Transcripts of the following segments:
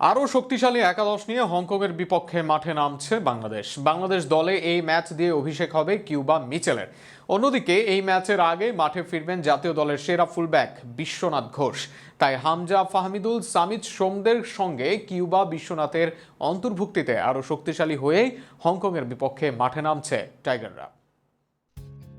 আরও শক্তিশালী একাদশ নিয়ে হংকংয়ের বিপক্ষে মাঠে নামছে বাংলাদেশ। বাংলাদেশ দলে এই ম্যাচ দিয়ে অভিষেক হবে কিউবা মিচেলের। অন্যদিকে এই ম্যাচের আগে মাঠে ফিরবেন জাতীয় দলের সেরা ফুলব্যাক বিশ্বনাথ ঘোষ। তাই হামজা ফাহমিদুল সামিদ সোমদের সঙ্গে কিউবা বিশ্বনাথের অন্তর্ভুক্তিতে আরও শক্তিশালী হয়েই হংকংয়ের বিপক্ষে মাঠে নামছে টাইগাররা।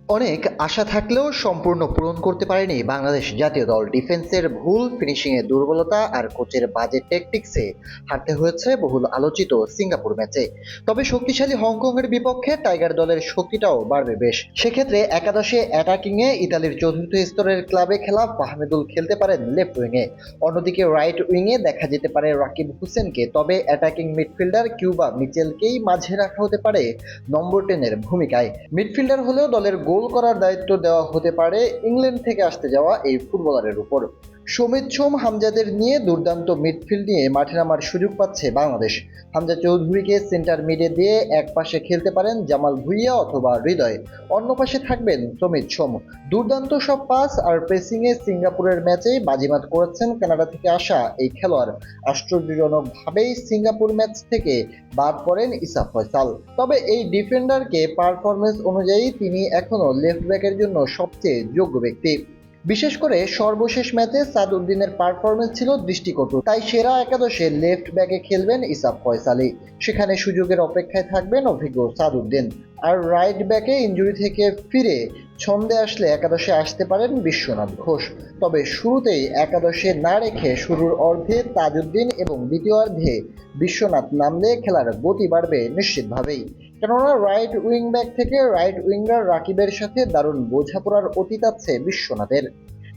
অনেক আশা থাকলেও সম্পূর্ণ পূরণ করতে পারেনি বাংলাদেশ জাতীয় দল। ডিফেন্সের ভুল ফিনিশিংয়ে দুর্বলতা আর কোচের বাজে টেকটিক্সে হারতে হয়েছে বহুল আলোচিত সিঙ্গাপুর ম্যাচে। তবে শক্তিশালী হংকংয়ের বিপক্ষে টাইগার দলের শক্তিটাও বাড়বে বেশ। সেক্ষেত্রে একাদশে অ্যাটাকিংয়ে ইতালির চতুর্থ স্তরের ক্লাবে খেলা ফাহমেদুল খেলতে পারেন লেফট উইংয়ে। অন্যদিকে রাইট উইংয়ে দেখা যেতে পারে রাকিব হোসেনকে। তবে অ্যাটাকিং মিডফিল্ডার কিউবা মিচেলকেই মাঝে রাখা হতে পারে নম্বর টেনের ভূমিকায়। মিডফিল্ডার হলেও দলের গোল করার দায়িত্ব দেওয়া হতে পারে ইংল্যান্ড থেকে আসতে যাওয়া এই ফুটবলারের উপর। সমিত সোম হামজাদের নিয়ে দুর্দান্ত মিডফিল্ড নিয়ে মাঠে নামার সুযোগ পাচ্ছে বাংলাদেশ। হামজা চৌধুরীকে সেন্টার মিডে দিয়ে এক পাশে খেলতে পারেন জামাল ভুইয়া অথবা হৃদয়। অন্য পাশে থাকবেন সমিত সোম। দুর্দান্ত সব পাস আর প্রেসিংয়ে সিঙ্গাপুরের ম্যাচে বাজিমাত করেছেন কানাডা থেকে আসা এই খেলোয়াড়। আশ্চর্যজনকভাবেই সিঙ্গাপুর ম্যাচ থেকে বাদ পড়েন ইসা ফয়সাল। তবে এই ডিফেন্ডারকে পারফরমেন্স অনুযায়ী তিনি এখনও লেফট ব্যাকের জন্য সবচেয়ে যোগ্য ব্যক্তি। বিশেষ করে সর্বশেষ ম্যাচে সাদউদ্দিনের পারফরমেন্স ছিল দৃষ্টিকটু। তাই সেরা একাদশে লেফট ব্যাকে খেলবেন ইসাফ ফয়সালি সেখানে সুযোগের অপেক্ষায় থাকবেন অভিজ্ঞ সাদউদ্দিন। আর রাইট ব্যাকে ইঞ্জুরি থেকে ফিরে ছন্দে আসলে একাদশে আসতে পারেন বিশ্বনাথ ঘোষ। তবে শুরুতেই একাদশে না রেখে শুরুর অর্ধে তাজউদ্দিন এবং দ্বিতীয়ার্ধে বিশ্বনাথ নামলে খেলার গতি বাড়বে নিশ্চিতভাবেই। কেননা রাইট উইং ব্যাক থেকে রাইট উইঙ্গার রাকিবের সাথে দারুণ বোঝাপড়ার অতীত আছে বিশ্বনাথের।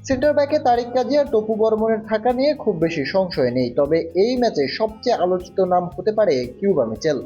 সেন্টার ব্যাকে তারিক কাজী আর টপু বর্মনের থাকা নিয়ে খুব বেশি সংশয় নেই, তবে এই ম্যাচে সবচেয়ে আলোচিত নাম হতে পারে কিউবা মিচেল।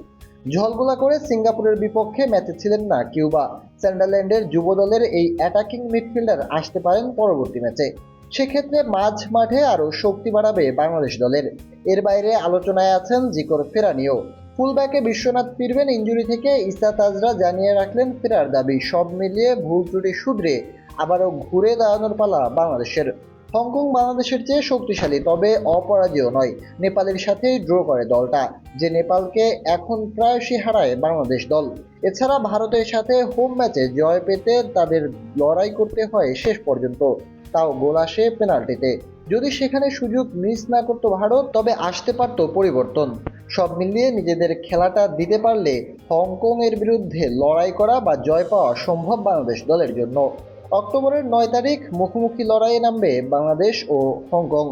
ঝলগোলা করে সিঙ্গাপুরের বিপক্ষে ম্যাচে ছিলেন না কিউবা। স্যান্ডারল্যান্ডের যুব দলের এই অ্যাটাকিং মিডফিল্ডার আসতে পারেন পরবর্তী ম্যাচে। সেক্ষেত্রে মাঝ মাঠে আরও শক্তি বাড়াবে বাংলাদেশ দলের। এর বাইরে আলোচনায় আছেন জিকর ফেরানিও। ফুলব্যাকে বিশ্বনাথ ফিরবেন ইঞ্জুরি থেকে, ইস্তাত তাজরা জানিয়ে রাখলেন ফেরার দাবি, সব মিলিয়ে ভুল ত্রুটি শুধরে আবারও ঘুরে দাঁড়ানোর পালা বাংলাদেশের। হংকং বাংলাদেশের চেয়ে শক্তিশালী, তবে অপরাজেয় নয়। নেপালের সাথেই ড্র করে দলটা, যে নেপালকে এখন প্রায়শই হারায় বাংলাদেশ দল। এছাড়া ভারতের সাথে হোম ম্যাচে জয় পেতে তাদের লড়াই করতে হয় শেষ পর্যন্ত। তাও গোল আসে পেনাল্টিতে। যদি সেখানে সুযোগ মিস না করতো ভারত, তবে আসতে পারতো পরিবর্তন। সব মিলিয়ে নিজেদের খেলাটা দিতে পারলে হংকং এর বিরুদ্ধে লড়াই করা বা জয় পাওয়া সম্ভব বাংলাদেশ দলের জন্য। অক্টোবরের নয় তারিখ মুখোমুখি লড়াইয়ে নামবে বাংলাদেশ ও হংকং।